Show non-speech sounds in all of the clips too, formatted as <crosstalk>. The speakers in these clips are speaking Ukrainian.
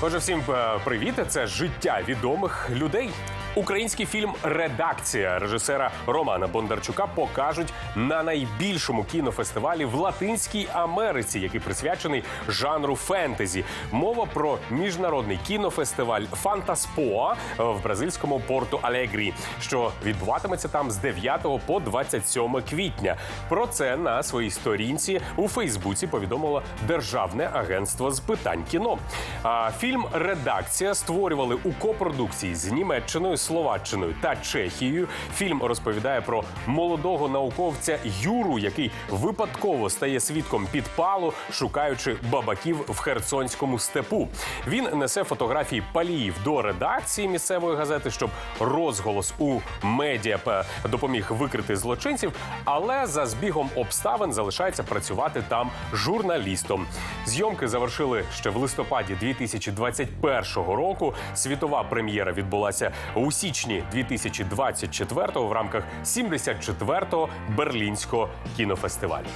Отже, всім е, привіт! Це життя відомих людей. Український фільм Редакція режисера Романа Бондарчука покажуть на найбільшому кінофестивалі в Латинській Америці, який присвячений жанру фентезі. Мова про міжнародний кінофестиваль Фантаспоа в бразильському порту Алегрі, що відбуватиметься там з 9 по 27 квітня. Про це на своїй сторінці у Фейсбуці повідомило Державне агентство з питань кіно. А фільм Редакція створювали у копродукції з Німеччиною, Словаччиною та Чехією. Фільм розповідає про молодого науковця Юру, який випадково стає свідком підпалу, шукаючи бабаків в Херсонському степу. Він несе фотографії паліїв до редакції місцевої газети, щоб розголос у медіа допоміг викрити злочинців, але за збігом обставин залишається працювати там журналістом. Зйомки завершили ще в листопаді 2021 року. Світова прем'єра відбулася у січні 2024 в рамках 74-го берлінського кінофестивалю.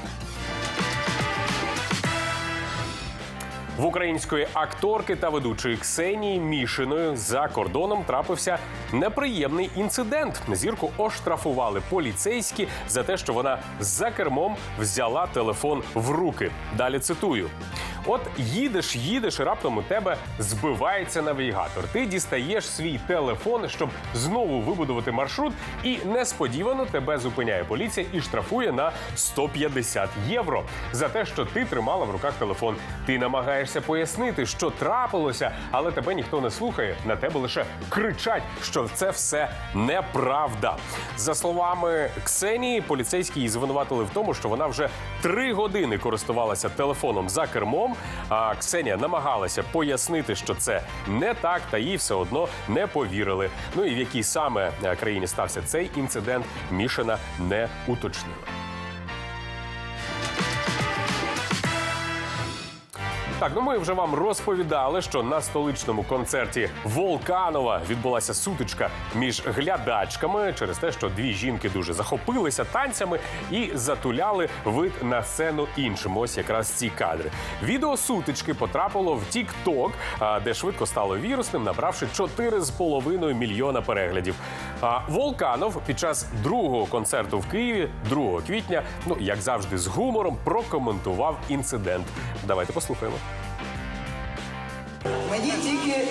В української акторки та ведучої Ксенії Мішиної за кордоном трапився неприємний інцидент. Зірку оштрафували поліцейські за те, що вона за кермом взяла телефон в руки. Далі цитую. От їдеш, їдеш, і раптом у тебе збивається навігатор. Ти дістаєш свій телефон, щоб знову вибудувати маршрут, і несподівано тебе зупиняє поліція і штрафує на 150 євро за те, що ти тримала в руках телефон. Ти намагаєшся пояснити, що трапилося, але тебе ніхто не слухає. На тебе лише кричать, що це все неправда. За словами Ксенії, поліцейські її звинуватили в тому, що вона вже три години користувалася телефоном за кермом. А Ксенія намагалася пояснити, що це не так, та їй все одно не повірили. Ну і в якій саме е, країні стався цей інцидент, Мішина не уточнила. Так, ну ми вже вам розповідали, що на столичному концерті Волканова відбулася сутичка між глядачками через те, що дві жінки дуже захопилися танцями і затуляли вид на сцену іншим. Ось якраз ці кадри. Відео сутички потрапило в TikTok, де швидко стало вірусним, набравши 4,5 мільйона переглядів. А Волканов під час другого концерту в Києві, 2 квітня, ну як завжди, з гумором прокоментував інцидент. Давайте послухаємо. Мені тільки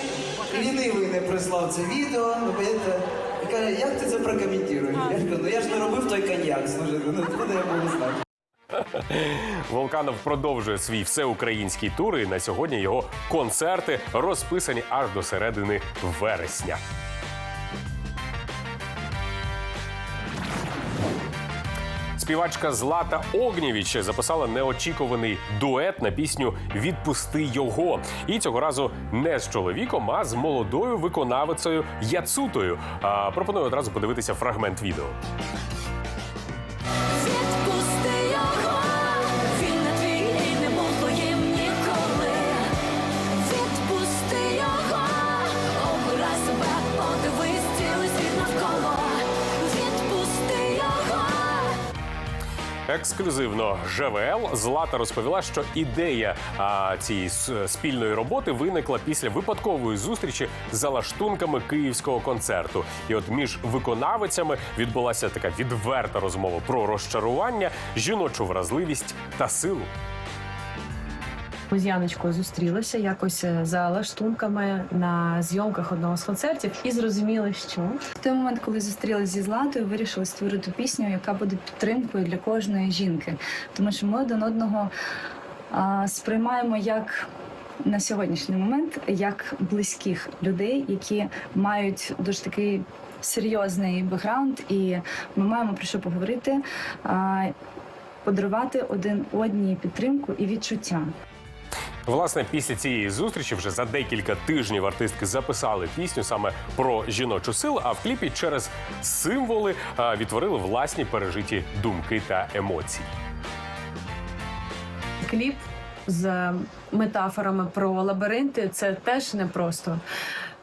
лінивий не прислав це відео? І каже, як ти це прокоментуєш? Я ж кажу, ну я ж не робив той коньяк, служити, ну куди я можу знати? <laughs> Волканов продовжує свій всеукраїнський тур, і на сьогодні його концерти розписані аж до середини вересня. Співачка Злата Огнєвіч записала неочікуваний дует на пісню Відпусти його. І цього разу не з чоловіком, а з молодою виконавицею Яцутою. А, пропоную одразу подивитися фрагмент відео. Ексклюзивно ЖВЛ Злата розповіла, що ідея а, цієї спільної роботи виникла після випадкової зустрічі за лаштунками київського концерту. І от між виконавицями відбулася така відверта розмова про розчарування, жіночу вразливість та силу. Ми з Яночкою зустрілися якось е, за лаштунками на зйомках одного з концертів і зрозуміли, що В той момент, коли зустрілася зі Златою, вирішили створити пісню, яка буде підтримкою для кожної жінки. Тому що ми один одного а, сприймаємо як на сьогоднішній момент як близьких людей, які мають дуже такий серйозний бекграунд, і ми маємо про що поговорити, подарувати один одній підтримку і відчуття. Власне, після цієї зустрічі вже за декілька тижнів артистки записали пісню саме про жіночу силу. А в кліпі через символи відтворили власні пережиті думки та емоції. кліп з метафорами про лабіринти це теж непросто.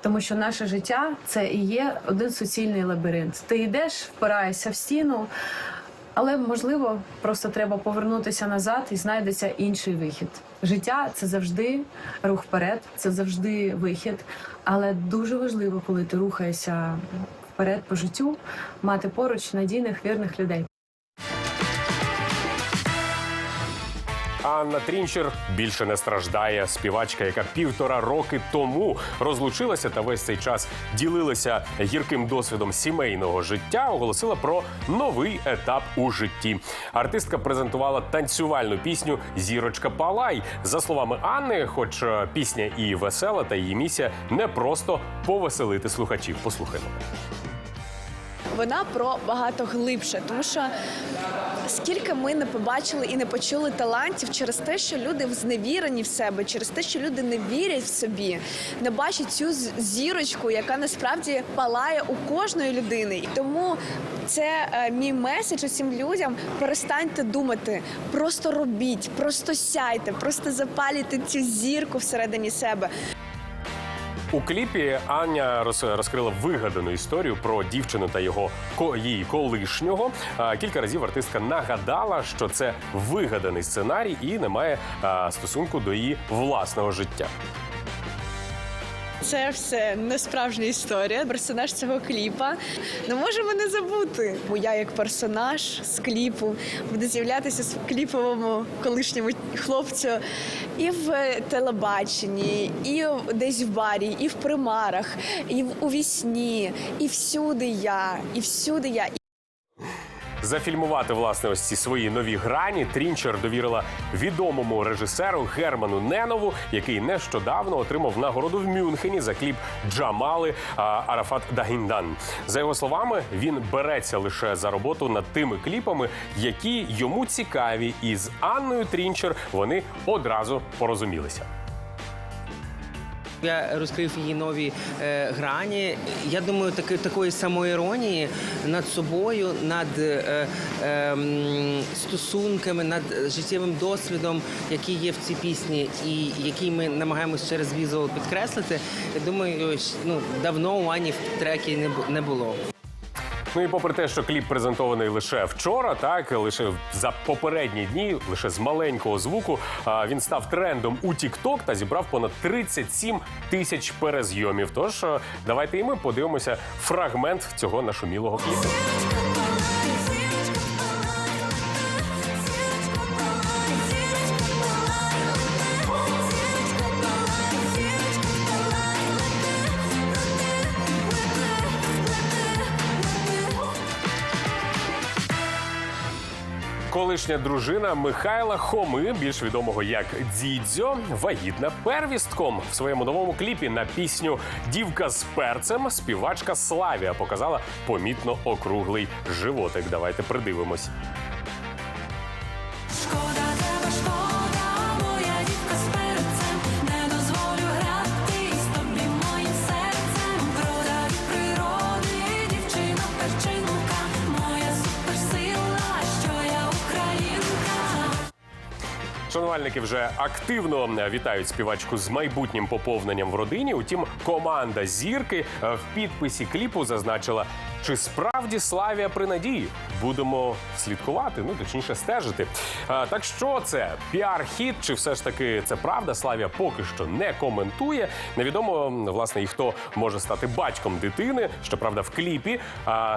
Тому що наше життя це і є один суцільний лабіринт. Ти йдеш, впираєшся в стіну, Але можливо, просто треба повернутися назад і знайдеться інший вихід. Життя це завжди рух вперед, це завжди вихід. Але дуже важливо, коли ти рухаєшся вперед по життю, мати поруч надійних вірних людей. Анна Трінчер більше не страждає. Співачка, яка півтора роки тому розлучилася та весь цей час ділилася гірким досвідом сімейного життя, оголосила про новий етап у житті. Артистка презентувала танцювальну пісню Зірочка Палай. За словами Анни, хоч е, пісня і весела, та її місія не просто повеселити слухачів. Послухаймо. вона про багато глибше, тому що скільки ми не побачили і не почули талантів через те, що люди зневірені в себе, через те, що люди не вірять в собі, не бачать цю зірочку, яка насправді палає у кожної людини. І тому це е, мій меседж усім людям. Перестаньте думати, просто робіть, просто сяйте, просто запалюйте цю зірку всередині себе. У кліпі Аня роз- розкрила вигадану історію про дівчину та його її колишнього. Кілька разів артистка нагадала, що це вигаданий сценарій і не має стосунку до її власного життя. Це все не справжня історія. Персонаж цього кліпа не можемо не забути. Бо я як персонаж з кліпу буду з'являтися з кліповому колишньому хлопцю і в телебаченні, і десь в барі, і в примарах, і в увісні, і всюди я, і всюди я. Зафільмувати власне ось ці свої нові грані Трінчер довірила відомому режисеру Герману Ненову, який нещодавно отримав нагороду в Мюнхені за кліп Джамали Арафат Дагіндан. За його словами, він береться лише за роботу над тими кліпами, які йому цікаві, і з Анною Трінчер вони одразу порозумілися. Я розкрив її нові е, грані. Я думаю, таки, такої самоіронії над собою, над е, е, стосунками, над життєвим досвідом, який є в цій пісні, і який ми намагаємося через візуал підкреслити. Я думаю, ну, давно у Ані в трекі не було. Ну і попри те, що кліп презентований лише вчора, так лише за попередні дні, лише з маленького звуку, він став трендом у TikTok та зібрав понад 37 тисяч перезйомів. Тож давайте і ми подивимося фрагмент цього нашумілого кліпу. Колишня дружина Михайла Хоми, більш відомого як Дідзьо, вагітна первістком. В своєму новому кліпі на пісню Дівка з перцем співачка Славія показала помітно округлий животик. Давайте придивимось. Шанувальники вже активно вітають співачку з майбутнім поповненням в родині. Утім, команда зірки е, в підписі кліпу зазначила, чи справді Славія при надії. Будемо слідкувати, ну точніше стежити. Так що це піар-хіт, чи все ж таки це правда? Славія поки що не коментує. Невідомо власне і хто може стати батьком дитини. Щоправда, в кліпі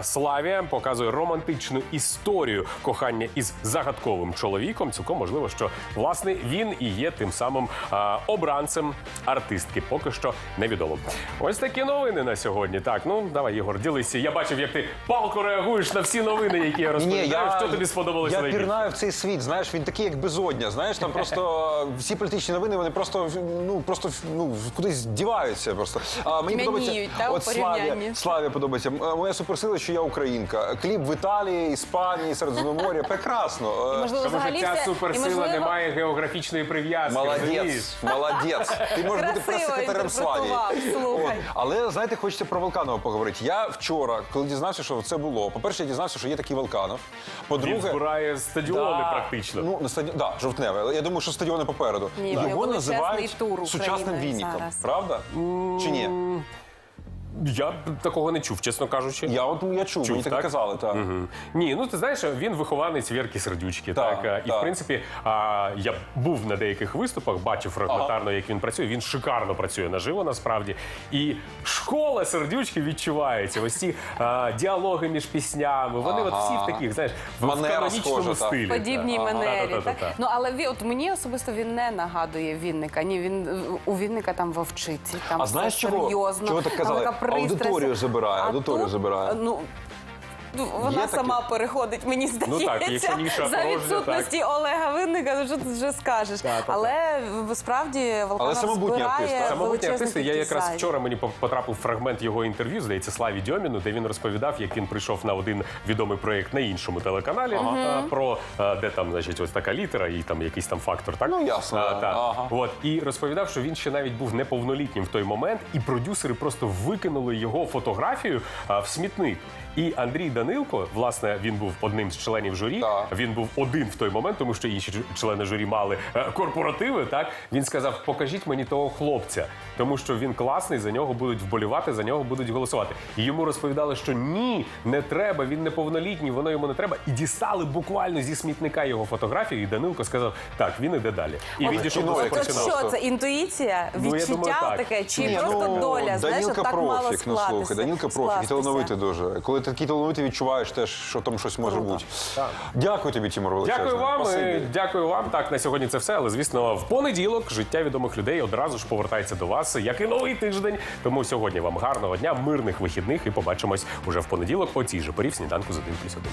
Славія показує романтичну історію кохання із загадковим чоловіком. Цілком можливо, що власне він і є тим самим обранцем артистки. Поки що невідомо. Ось такі новини на сьогодні. Так, ну давай, Ігор, ділися. Я бачив, як ти палко реагуєш на всі новини, які я розповідаю. що тобі сподобалося Я найбільше? пірнаю в цей світ, знаєш, він такий, як безодня. Знаєш, там просто <laughs> всі політичні новини, вони просто ну просто ну кудись діваються. Просто а мені подобається та, у от Славі, порівнянні. Славі подобається. М- Моя суперсила, що я українка. Кліп в Італії, Іспанії, Середземномор'я. Прекрасно. Е, Можливо, Тому що взагалі ця і, суперсила не має географічної прив'язки. розумієш? Молодець, молодець. Ти можеш бути Красиво прес-секретарем Славі. інтерпретував, слухай. От. Але знаєте, хочеться про Волканова поговорити. Я вчора, коли дізнався, що це було, по-перше, я дізнався, що є такий Волканов. Він По-друге, збирає стадіони Да. практично. Ну, на стадіон, да, жовтневе. Але Я думаю, що стадіони попереду. Ні, в нього Його величезний називають тур сучасним Україною вінником. зараз. Правда? Чи ні? Я б такого не чув, чесно кажучи. Я от я чув, Чув, мені так так? казали, так. Мгм. Ні, ну ти знаєш, він вихованець Вірки Сердючки. Так, Так, І в принципі, а, я був на деяких виступах, бачив фрагментарно, як він працює. Він шикарно працює наживо, насправді. І школа сердючки відчувається. Ось ці а, діалоги між піснями. Вони от всі в таких, знаєш, в, в Манера канонічному схожа, так. стилі. подібній так. манері. Так? Ну але от мені особисто він не нагадує Вінника. Ні, він у Вінника там вовчиці, там А все знаєш, чого? серйозно. Чого так там казали? така пристрасть. Аудиторію забирає, аудиторію забирає. Ну, ну, вона Є таке? сама переходить, мені здається, так, якщо ніша за порожня, відсутності Олега Винника, ну що ти вже скажеш. Але в- справді Волканов самобутній збирає артист. Самобутні величезну артисти. Я кількість якраз зайвих. вчора мені потрапив фрагмент його інтерв'ю, здається, Славі Дьоміну, де він розповідав, як він прийшов на один відомий проєкт на іншому телеканалі а, про а, де там, значить, ось така літера і там якийсь там фактор. Так Ну, ясно, А, так. ага. От і розповідав, що він ще навіть був неповнолітнім в той момент, і продюсери просто викинули його фотографію а, в смітник. І Андрій Данилко, власне, він був одним з членів журі. Так. Він був один в той момент, тому що інші члени журі мали е, корпоративи. Так він сказав: покажіть мені того хлопця, тому що він класний, за нього будуть вболівати, за нього будуть голосувати. І йому розповідали, що ні, не треба, він неповнолітній, воно йому не треба. І дістали буквально зі смітника його фотографію. І Данилко сказав: так, він іде далі. І він дійшов до От що це інтуїція, Ну, я відчуття думаю, так. таке, чи Ні, просто ну, доля? Знаєш, Данілка от так мало профік, ну слухай. Данілка профік, і скластися. талановитий дуже. Коли такий талановитий, відчуваєш теж, що там щось може бути. Дякую тобі, Тімур величезне. Дякую вам. Спасибі. е, Дякую вам. Так, на сьогодні це все. Але звісно, в понеділок життя відомих людей одразу ж повертається до вас, як і новий тиждень. Тому сьогодні вам гарного дня, мирних вихідних і побачимось уже в понеділок о цій же порів сніданку за 1 плюс 1.